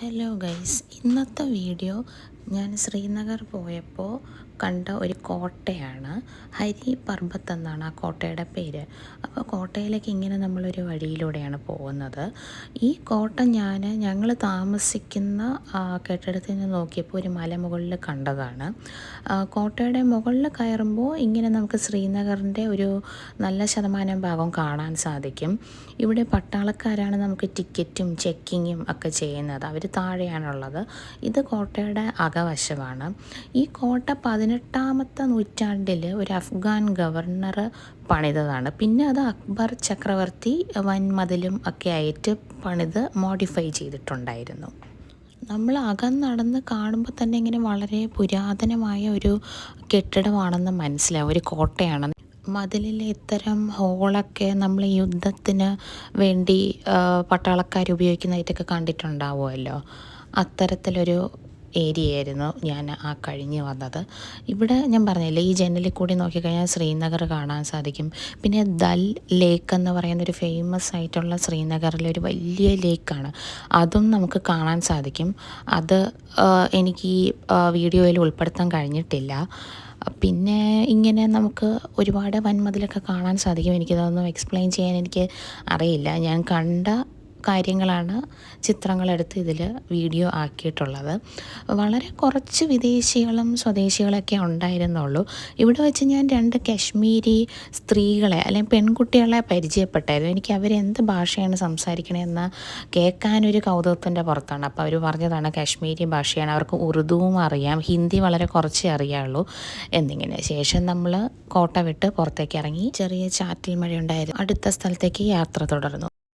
Hello guys ഇന്നത്തെ video ഞാൻ ശ്രീനഗർ പോയപ്പോൾ കണ്ട ഒരു കോട്ടയാണ്. ഹരി പർബത്ത് എന്നാണ് ആ കോട്ടയുടെ പേര്. അപ്പോൾ കോട്ടയിലേക്ക് ഇങ്ങനെ നമ്മളൊരു വഴിയിലൂടെയാണ് പോകുന്നത്. ഈ കോട്ട ഞാൻ ഞങ്ങൾ താമസിക്കുന്ന കെട്ടിടത്തിൽ നിന്ന് നോക്കിയപ്പോൾ ഒരു മലമുകളിൽ കണ്ടതാണ്. കോട്ടയുടെ മുകളിൽ കയറുമ്പോൾ ഇങ്ങനെ നമുക്ക് ശ്രീനഗറിന്റെ ഒരു നല്ല ശതമാനം ഭാഗം കാണാൻ സാധിക്കും. ഇവിടെ പട്ടാളക്കാരാണ് നമുക്ക് ടിക്കറ്റും ചെക്കിങ്ങും ഒക്കെ ചെയ്യുന്നത്. അവർ താഴെയാണുള്ളത്. ഇത് കോട്ടയുടെ അകവശമാണ്. ഈ കോട്ട പതിനെട്ടാമത്തെ നൂറ്റാണ്ടിൽ ഒരു അഫ്ഗാൻ ഗവർണർ പണിതതാണ്. പിന്നെ അത് അക്ബർ ചക്രവർത്തി വൻമതിലും ഒക്കെ ആയിട്ട് പണിത് മോഡിഫൈ ചെയ്തിട്ടുണ്ടായിരുന്നു. നമ്മൾ അകം നടന്ന് കാണുമ്പോൾ തന്നെ ഇങ്ങനെ വളരെ പുരാതനമായ ഒരു കെട്ടിടമാണെന്ന് മനസ്സിലാവും. ഒരു കോട്ടയാണ്. മതിലിലെ ഇത്തരം ഹോളൊക്കെ നമ്മൾ യുദ്ധത്തിന് വേണ്ടി പട്ടാളക്കാർ ഉപയോഗിക്കുന്നതായിട്ടൊക്കെ കണ്ടിട്ടുണ്ടാവുമല്ലോ. അത്തരത്തിലൊരു ഏരിയ ആയിരുന്നു ഞാൻ ആ കഴിഞ്ഞ് വന്നത്. ഇവിടെ ഞാൻ പറഞ്ഞില്ലേ ഈ ജനലിൽ കൂടി നോക്കിക്കഴിഞ്ഞാൽ ശ്രീനഗർ കാണാൻ സാധിക്കും. പിന്നെ ദൽ ലേക്ക് എന്ന് പറയുന്ന ഒരു ഫേമസ് ആയിട്ടുള്ള ശ്രീനഗറിലെ ഒരു വലിയ ലേക്കാണ് അതും നമുക്ക് കാണാൻ സാധിക്കും. അത് എനിക്ക് ഈ വീഡിയോയിൽ ഉൾപ്പെടുത്താൻ കഴിഞ്ഞിട്ടില്ല. പിന്നെ ഇങ്ങനെ നമുക്ക് ഒരുപാട് വൻമതിലൊക്കെ കാണാൻ സാധിക്കും. എനിക്കിതൊന്നും എക്സ്പ്ലെയിൻ ചെയ്യാൻ എനിക്ക് അറിയില്ല. ഞാൻ കണ്ട കാര്യങ്ങളാണ് ചിത്രങ്ങളെടുത്ത് ഇതിൽ വീഡിയോ ആക്കിയിട്ടുള്ളത്. വളരെ കുറച്ച് വിദേശികളും സ്വദേശികളൊക്കെ ഉണ്ടായിരുന്നുള്ളൂ. ഇവിടെ വെച്ച് ഞാൻ രണ്ട് കശ്മീരി സ്ത്രീകളെ അല്ലെങ്കിൽ പെൺകുട്ടികളെ പരിചയപ്പെട്ടായിരുന്നു. എനിക്ക് അവരെന്ത് ഭാഷയാണ് സംസാരിക്കണതെന്ന് കേൾക്കാനൊരു കൗതുകത്തിന്റെ പുറത്താണ്. അപ്പോൾ അവർ പറഞ്ഞതാണ് കശ്മീരി ഭാഷയാണ്. അവർക്ക് ഉറുദുവും അറിയാം. ഹിന്ദി വളരെ കുറച്ചേ അറിയാവുള്ളൂ എന്നിങ്ങനെ. ശേഷം നമ്മൾ കോട്ട വിട്ട് പുറത്തേക്ക് ഇറങ്ങി ചെറിയ ചാറ്റൽ മഴയുണ്ടായിരുന്നു. അടുത്ത സ്ഥലത്തേക്ക് യാത്ര തുടർന്നു.